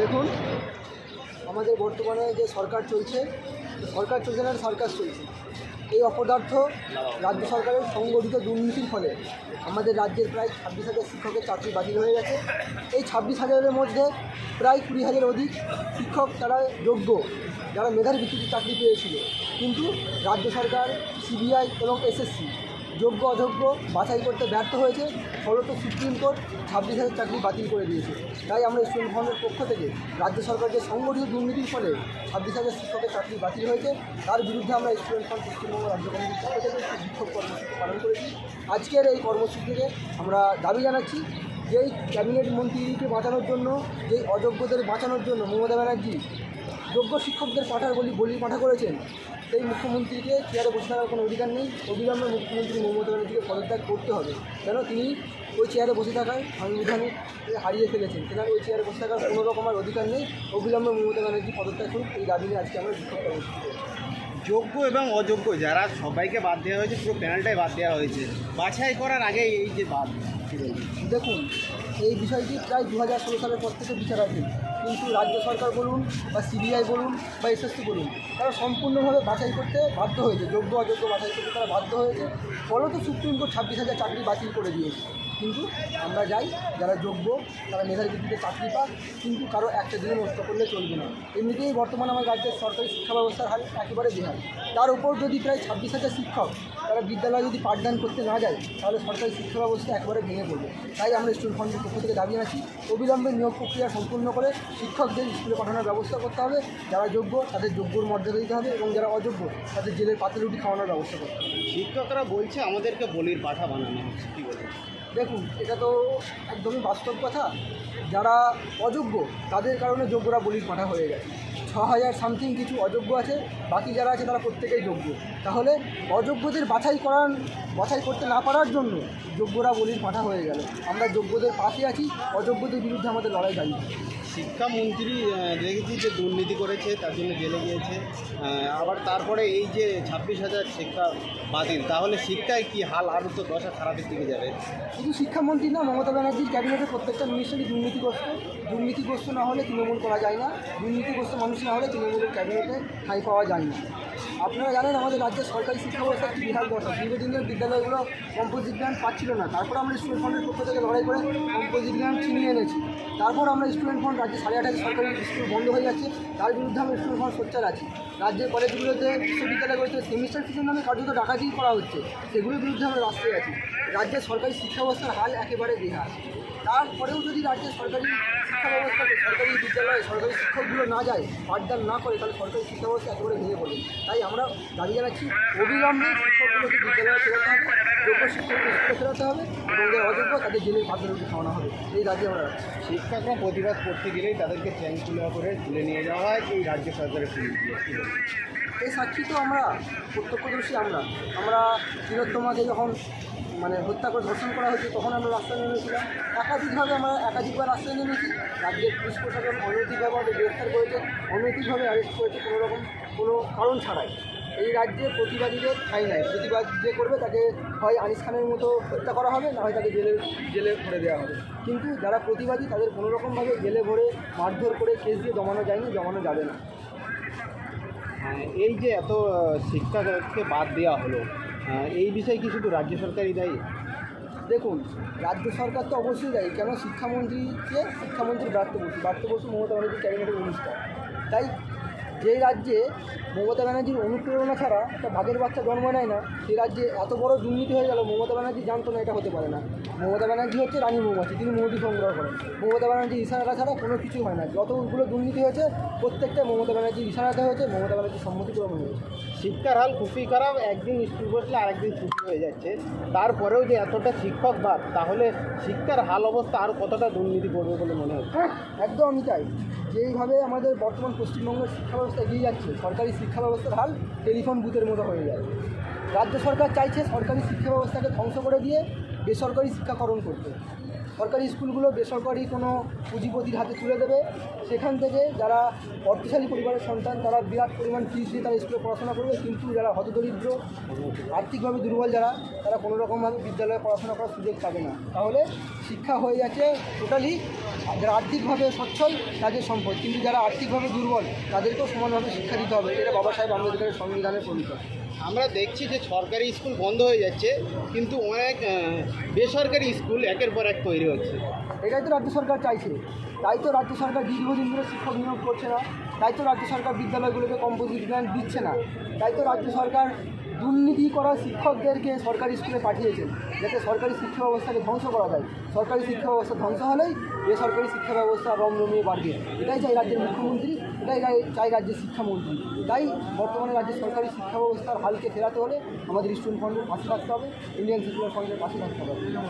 দেখুন, আমাদের বর্তমানে যে সরকার চলছে সরকার চলছে না, সরকার চলছে। এই অপদার্থ রাজ্য সরকারের সংগঠিত দুর্নীতির ফলে আমাদের রাজ্যের প্রায় ছাব্বিশ হাজার শিক্ষকের চাকরি বাতিল হয়ে গেছে। এই ছাব্বিশ হাজারের মধ্যে প্রায় কুড়ি হাজার অধিক শিক্ষক তারা যোগ্য, যারা মেধার ভিত্তিতে চাকরি পেয়েছিল। কিন্তু রাজ্য সরকার, সিবিআই এবং এসএসসি যোগ্য অযোগ্য বাছাই করতে ব্যর্থ হয়েছে, ফলত সুপ্রিম কোর্ট ছাব্বিশ হাজার চাকরি বাতিল করে দিয়েছে। তাই আমরা স্টুডেন্ট ফ্রন্টের পক্ষ থেকে রাজ্য সরকারকে সংগঠিত দুর্নীতির ফলে ছাব্বিশ হাজার শিক্ষকের চাকরি বাতিল হয়েছে। তার বিরুদ্ধে আমরা স্টুডেন্ট ফ্রন্ট পশ্চিমবঙ্গ রাজ্য কমিটির পক্ষ থেকে একটি বিক্ষোভ কর্মসূচি পালন করেছি। আজকের এই কর্মসূচিতে আমরা দাবি জানাচ্ছি যেই ক্যাবিনেট মন্ত্রীকে বাঁচানোর জন্য যেই অযোগ্যদের বাঁচানোর জন্য মমতা ব্যানার্জি যোগ্য শিক্ষকদের পাঠার বলি বলি পাঠা করেছেন সেই মুখ্যমন্ত্রীকে চেয়ারে বসে থাকার কোনো অধিকার নেই। অবিলম্বে মুখ্যমন্ত্রী মমতা ব্যানার্জিকে পদত্যাগ করতে হবে। কেন? তিনি ওই চেয়ারে বসে থাকায় সাংবিধানিক হারিয়ে ফেলেছেন। তেনার ওই চেয়ারে বসে থাকার কোনো রকম আর অধিকার নেই। অবিলম্বে মমতা ব্যানার্জি পদত্যাগ করুন এই দাবি নিয়ে আজকে আমরা বিক্ষোভ কর্মসূচি করছি। যোগ্য এবং অযোগ্য যারা সবাইকে বাদ দেওয়া হয়েছে পুরো প্যানেলটাই বাদ দেওয়া হয়েছে। বাছাই করার আগে এই যে বাদ দেখুন এই বিষয়টি প্রায় দু হাজার ষোলো সালের পর থেকে বিচারাধীন। কিন্তু রাজ্য সরকার বলুন বা সিবিআই বলুন বা এসএসসি বলুন, তারা সম্পূর্ণভাবে বাছাই করতে বাধ্য হয়েছে। যোগ্য, অযোগ্য বাছাই করতে তারা বাধ্য হয়েছে। ফলত সুপ্রিম কোর্ট ছাব্বিশ হাজার চাকরি বাতিল করে দিয়েছে। কিন্তু আমরা যাই, যারা যোগ্য, তারা মেধার ভিত্তিতে চাকরি পাক, কিন্তু কারও একটা দিনে নষ্ট করলে চলবে না। এমনিতেই বর্তমানে আমার রাজ্যের সরকারি শিক্ষা ব্যবস্থার হাল একেবারে বেহাল তার উপর যদি প্রায় ছাব্বিশ হাজার শিক্ষক তারা বিদ্যালয়ে যদি পাঠদান করতে না যায়, তাহলে সরকারি শিক্ষা ব্যবস্থা একেবারে ভেঙে পড়বে। তাই আমরা স্টুডেন্ট ফ্রন্টের পক্ষ থেকে দাবি আছি অবিলম্বে নিয়োগ প্রক্রিয়া সম্পূর্ণ করে শিক্ষকদের স্কুলে পাঠানোর ব্যবস্থা করতে হবে। যারা যোগ্য, তাদের যোগ্যর মর্যাদা দিতে হবে এবং যারা অযোগ্য, তাদের জেলের পাতে রুটি খাওয়ানোর ব্যবস্থা করতে হবে। শিক্ষকরা বলছে আমাদেরকে বলির পাঠা বানানো হচ্ছে। কী বলবেন দেখুন, এটা তো একদমই বাস্তব কথা। যারা অযোগ্য, তাদের কারণে যোগ্যরা বলির পাঠা হয়ে গেছে। ছ হাজার সামথিং কিছু অযোগ্য আছে, বাকি যারা আছে তারা প্রত্যেকেই যোগ্য। তাহলে অযোগ্যদের বাছাই করার, বাছাই করতে না পারার জন্য যোগ্যরা বলির পাঠা হয়ে গেল। আমরা যোগ্যদের পাশে আছি, অযোগ্যদের বিরুদ্ধে আমাদের লড়াই দাঁড়িয়ে শিক্ষামন্ত্রী দেখেছি যে দুর্নীতি করেছে, তার জন্য জেলে গিয়েছে। আবার তারপরে এই যে ছাব্বিশ হাজার শিক্ষা বাতিল, তাহলে শিক্ষায় কি হাল? আরও তো দশা খারাপের দিকে যাবে। শুধু শিক্ষামন্ত্রী না, মমতা ব্যানার্জির ক্যাবিনেটের প্রত্যেকটা মিনিস্টারই দুর্নীতিগ্রস্ত। দুর্নীতিগ্রস্ত না হলে তৃণমূল করা যায় না। দুর্নীতিগ্রস্ত মানুষ না হলে তৃণমূলের ক্যাবিনেটে ঠাঁই পাওয়া যায় না। আপনারা জানেন, আমাদের রাজ্যের সরকারি শিক্ষা ব্যবস্থা একটি বিহার দশা। দীর্ঘদিনের বিদ্যালয়গুলো কম্পোজিট জ্ঞান পাচ্ছিল না। তারপর আমরা স্টুডেন্ট ফ্রন্টের পক্ষ থেকে লড়াই করে কম্পোজিট জ্ঞান ছিনিয়ে এনেছি। তারপর আমরা স্টুডেন্ট ফ্রন্ট রাজ্যে সাড়ে আট সরকারি স্কুল বন্ধ হয়ে যাচ্ছে। তার বিরুদ্ধে আমরা স্কুল সোচ্চার আছি। রাজ্যের কলেজগুলোতে বিশ্ববিদ্যালয়গুলোতে সেমিস্টার ফিসের নামে কার্যত ডাকাতি করা হচ্ছে। সেগুলোর বিরুদ্ধে আমরা রাস্তায় আছি। রাজ্যের সরকারি শিক্ষা ব্যবস্থার হাল একেবারে বেহাল। তারপরেও যদি রাজ্যের সরকারি শিক্ষা ব্যবস্থাকে সরকারি বিদ্যালয়ে সরকারি শিক্ষকগুলো না যায়, পাঠদান না করে, তাহলে সরকারি শিক্ষা ব্যবস্থা একেবারে ভেঙে পড়বে। তাই আমরা দাবি জানাচ্ছি, অবিলম্বে শিক্ষকগুলোকে বিদ্যালয়ে ফেরাতে যোগ্য ফেরাতে হবে এবং যারা অযোগ্য তাদের জেলের পাত্র রুটি খাওয়ানো হবে। এই দাবি আমরা রাখছি শিক্ষকরা প্রতিবাদ করতে গেলেই তাদেরকে চ্যাং তুলে করে তুলে নিয়ে যাওয়া হয় এই রাজ্য সরকারের? এই সাক্ষী তো আমরা প্রত্যক্ষদর্শী আমরা। আমরা তিলোত্তমাকে যখন মানে হত্যা করে ধর্ষণ করা হয়েছে তখন আমরা রাস্তায় নেমেছিলাম। একাধিকভাবে আমরা একাধিকবার রাস্তায় নেমেছি। রাজ্যের পুলিশ প্রশাসন অনৈতিকভাবে আমাদের গ্রেফতার করেছে অনৈতিকভাবে অ্যারেস্ট করেছে কোনো রকম কোনো কারণ ছাড়াই। এই রাজ্যে প্রতিবাদীদের ঠাঁই নাই। প্রতিবাদ যে করবে তাকে হয় আনিস খানের মতো হত্যা করা হবে না হয় তাকে জেলে জেলে ভরে দেওয়া হবে। কিন্তু যারা প্রতিবাদী তাদের কোনো রকমভাবে জেলে ভরে মারধর করে কেস দিয়ে জমানো যায়নি জমানো যাবে না। হ্যাঁ, এই যে এত আহ, শিক্ষককে বাদ দেওয়া হলো এই বিষয়ে কি শুধু রাজ্য সরকারই দায়ী? দেখুন রাজ্য সরকার তো অবশ্যই দায়ী। কেন শিক্ষামন্ত্রীকে শিক্ষামন্ত্রী ব্রাত্য বসু। ব্রাত্য বসু মমতা ব্যানার্জি ক্যাবিনেটের মিনিস্টার। তাই যেই রাজ্যে মমতা ব্যানার্জির অনুপ্রেরণা ছাড়া একটা বাঘের বাচ্চা জন্ম নেয় না সেই রাজ্যে এত বড় দুর্নীতি হয়ে গেল মমতা ব্যানার্জি জানতো না এটা হতে পারে না। মমতা ব্যানার্জি হচ্ছে রানী মৌমাছি তিনি মৌটি সংগ্রহ করেন। মমতা ব্যানার্জির ইশারা ছাড়া কোনো কিছুই হয় না। যতগুলো দুর্নীতি হয়েছে প্রত্যেকটা মমতা ব্যানার্জির ইশারাতে হয়েছে মমতা ব্যানার্জির সম্মতিক্রমে হয়েছে। শিক্ষার হাল খুবই খারাপ একদিন স্কুল বসলে আরেকদিন ছুটি হয়ে যাচ্ছে। তারপরেও যে এতটা শিক্ষক বাদ তাহলে শিক্ষার হাল অবস্থা আর কতটা দুর্নীতি করবে বলে মনে হচ্ছে? হ্যাঁ একদম আমি চাই যেইভাবে আমাদের বর্তমান পশ্চিমবঙ্গের শিক্ষা ব্যবস্থা এগিয়ে যাচ্ছে, সরকারি শিক্ষা ব্যবস্থার হাল টেলিফোন বুথের মতো হয়ে যায়। রাজ্য সরকার চাইছে সরকারি শিক্ষা ব্যবস্থাকে ধ্বংস করে দিয়ে বেসরকারি শিক্ষাকরণ করতে। সরকারি স্কুলগুলো বেসরকারি কোনো পুঁজিপতির হাতে তুলে দেবে। সেখান থেকে যারা অর্থশালী পরিবারের সন্তান, তারা বিরাট পরিমাণ ফিস দিয়ে তারা স্কুলে পড়াশোনা করবে। কিন্তু যারা হতদরিদ্র, আর্থিকভাবে দুর্বল যারা, তারা কোনো রকমভাবে বিদ্যালয়ে পড়াশোনা করার সুযোগ পাবে না। তাহলে শিক্ষা হয়ে যাচ্ছে টোটালি যারা আর্থিকভাবে সচ্ছল, তাদের সম্পদ। কিন্তু যারা আর্থিকভাবে দুর্বল, তাদেরকেও সমানভাবে শিক্ষা দিতে হবে। এটা বাবা সাহেব আম্বেদকরের সংবিধানের পরিচয় আমরা দেখছি যে সরকারি স্কুল বন্ধ হয়ে যাচ্ছে, কিন্তু অনেক বেসরকারি স্কুল একের পর এক তৈরি হচ্ছে। এটাই তো রাজ্য সরকার চাইছে। তাই তো রাজ্য সরকার দীর্ঘদিন ধরে শিক্ষক নিয়োগ করছে না। তাই তো রাজ্য সরকার বিদ্যালয়গুলোকে কম্পোজিট গ্রান্ট দিচ্ছে না। তাই তো রাজ্য সরকার দুর্নীতি করা শিক্ষকদেরকে সরকারি স্কুলে পাঠিয়েছেন, যাতে সরকারি শিক্ষা ব্যবস্থাকে ধ্বংস করা যায়। সরকারি শিক্ষা ব্যবস্থা ধ্বংস হলেই বেসরকারি শিক্ষা ব্যবস্থা রমরমিয়ে বাড়বে। এটাই চাই রাজ্যের মুখ্যমন্ত্রী, এটাই চাই- রাজ্যের শিক্ষামন্ত্রী। তাই বর্তমানে রাজ্যের সরকারি শিক্ষা ব্যবস্থার হালকে ফেরাতে হলে আমাদের স্টুডেন্ট ফান্ডের পাশে থাকতে হবে, ইন্ডিয়ান সিকুলার ফান্ডের পাশে থাকতে হবে।